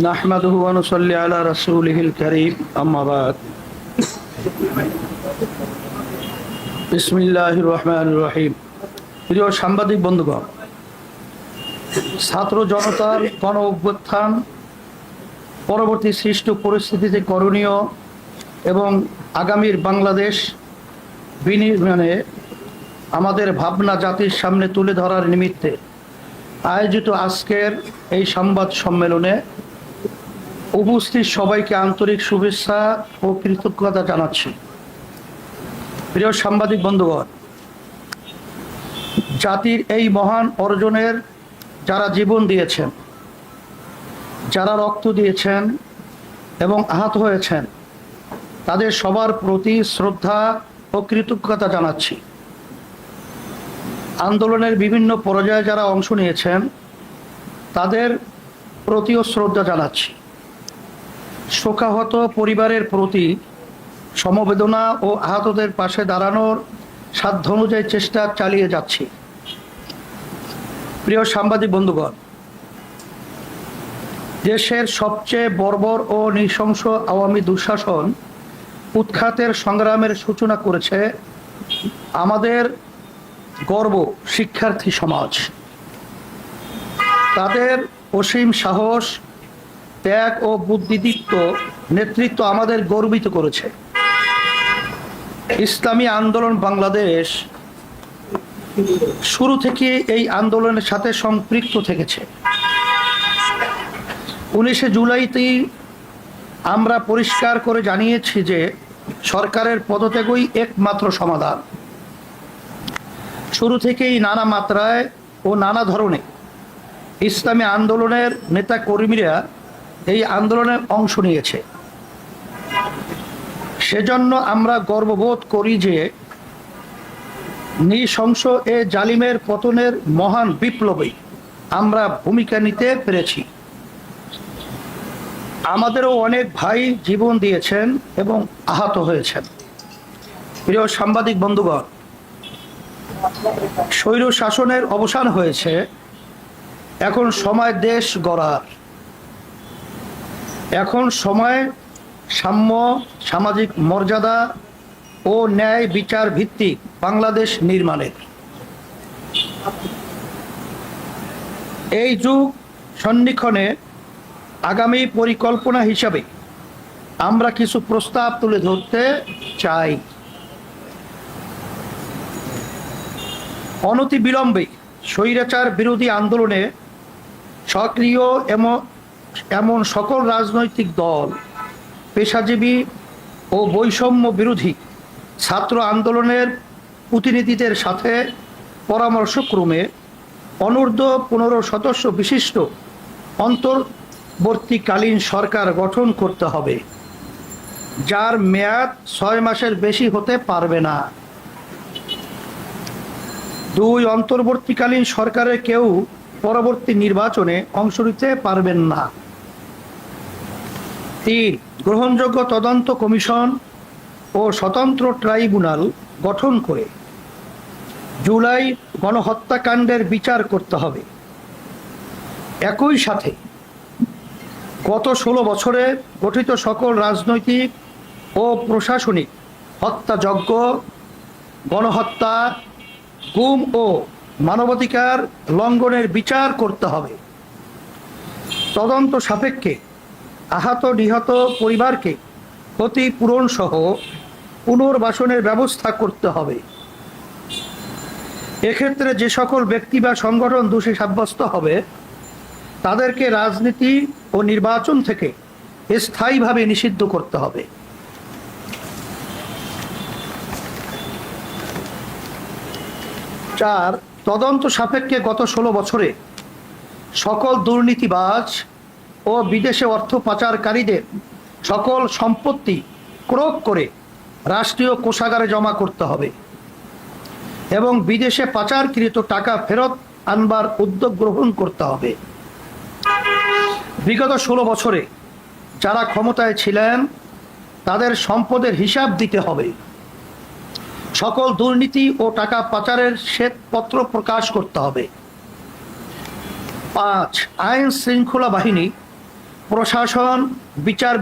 نحمده ونصلي على رسوله الكريم أما بعد بسم الله الرحمن الرحيم প্রিয় সাংবাদিক বন্ধুগণ ছাত্র জনতার গণ অভ্যুত্থান পরবর্তী সৃষ্ট পরিস্থিতিতে করণীয় এবং আগামীর বাংলাদেশ বিনির্মাণে আমাদের ভাবনা জাতির সামনে তুলে ধরার নিমিত্তে আয়োজিত আজকের এই সংবাদ সম্মেলনে উপস্থিত সবাইকে আন্তরিক শুভেচ্ছা ও কৃতজ্ঞতা জানাচ্ছি। প্রিয় সাংবাদিক বন্ধুগণ, জাতির এই মহান অর্জনের যারা জীবন দিয়েছেন, যারা রক্ত দিয়েছেন এবং আহত হয়েছেন, তাদের সবার প্রতি শ্রদ্ধা ও কৃতজ্ঞতা জানাচ্ছি। আন্দোলনের বিভিন্ন পর্যায়ে যারা অংশ নিয়েছেন, তাদের প্রতিও শ্রদ্ধা জানাচ্ছি। শোকাহত পরিবারের প্রতি সমবেদনা ও আহতদের পাশে দাঁড়ানোর সাধ্য অনুযায়ী চেষ্টা চালিয়ে যাচ্ছি। প্রিয় সাংবাদিক বন্ধুগণ, দেশের সবচেয়ে বর্বর ও নৃশংস আওয়ামী দুঃশাসন উৎখাতের সংগ্রামের সূচনা করেছে আমাদের গর্ব শিক্ষার্থী সমাজ। তাদের অসীম সাহস, ত্যাগ ও বুদ্ধিদীপ্ত নেতৃত্ব আমাদের গর্বিত করেছে। ইসলামী আন্দোলন বাংলাদেশ শুরু থেকে এই আন্দোলনের সাথে সম্পৃক্ত থেকেছে। উনিশে জুলাইতেই আমরা পরিষ্কার করে জানিয়েছি যে সরকারের পদত্যাগই একমাত্র সমাধান। শুরু থেকেই নানা মাত্রায় ও নানা ধরনে ইসলামী আন্দোলনের নেতা কর্মীরা এই আন্দোলনে অংশ নিয়েছে। সেজন্য আমরা গর্ববোধ করি যে নৃশংস এ জালিমের পতনের মহান বিপ্লবে আমরা ভূমিকা নিতে পেরেছি। আমাদেরও অনেক ভাই জীবন দিয়েছেন এবং আহত হয়েছেন। প্রিয় সাংবাদিক বন্ধুগণ স্বৈর শাসনের অবসান হয়েছে। এখন সময় দেশ গড়ার। এখন সময় সাম্য, সামাজিক মর্যাদা ও ন্যায় বিচার ভিত্তিক বাংলাদেশ নির্মাণের। এই যুগ সন্নিক্ষণে আগামী পরিকল্পনা হিসাবে আমরা কিছু প্রস্তাব তুলে ধরতে চাই। অনতি বিলম্বে স্বৈরাচার বিরোধী আন্দোলনে সক্রিয় এমন এমন সকল রাজনৈতিক দল, পেশাজীবী ও বৈষম্য বিরোধী ছাত্র আন্দোলনের প্রতিনিধিদের সাথে পরামর্শক্রমে অনূর্ধ্ব পনেরো সদস্য বিশিষ্ট অন্তর্বর্তীকালীন সরকার গঠন করতে হবে, যার মেয়াদ ছয় মাসের বেশি হতে পারবে না। দুই অন্তর্বর্তীকালীন সরকারের কেউ পরবর্তী নির্বাচনে অংশ নিতে পারবেন না। তিন, গ্রহণযোগ্য তদন্ত কমিশন ও স্বতন্ত্র ট্রাইব্যুনাল গঠন করে জুলাই গণহত্যাকাণ্ডের বিচার করতে হবে। একই সাথে গত ষোলো বছরে গঠিত সকল রাজনৈতিক ও প্রশাসনিক হত্যাযজ্ঞ, গণহত্যা গুম ও মানবাধিকার লঙ্ঘনের বিচার করতে হবে। তদন্ত সাপেক্ষে আহত নিহত পরিবারকে ক্ষতিপূরণ সহ পুনর্বাসনের ব্যবস্থা করতে হবে। এক্ষেত্রে যে সকল ব্যক্তি বা সংগঠন দোষী সাব্যস্ত হবে, তাদেরকে রাজনীতি ও নির্বাচন থেকে স্থায়ীভাবে নিষিদ্ধ করতে হবে। চার, তদন্ত সাপেক্ষে গত ষোলো বছরে সকল দুর্নীতিবাজ ও বিদেশে অর্থ পাচারকারীদের সকল সম্পত্তি ক্রোক করে রাষ্ট্রীয় কোষাগারে জমা করতে হবে এবং বিদেশে পাচারকৃত টাকা ফেরত আনবার উদ্যোগ গ্রহণ করতে হবে। বিগত ষোলো বছরে যারা ক্ষমতায় ছিলেন, তাদের সম্পদের হিসাব দিতে হবে। সকল দুর্নীতি ও টাকা পাচারের শ্বেতপত্র প্রকাশ করতে হবে। পাঁচ, আইন শৃঙ্খলা বাহিনী, প্রশাসন, বিচার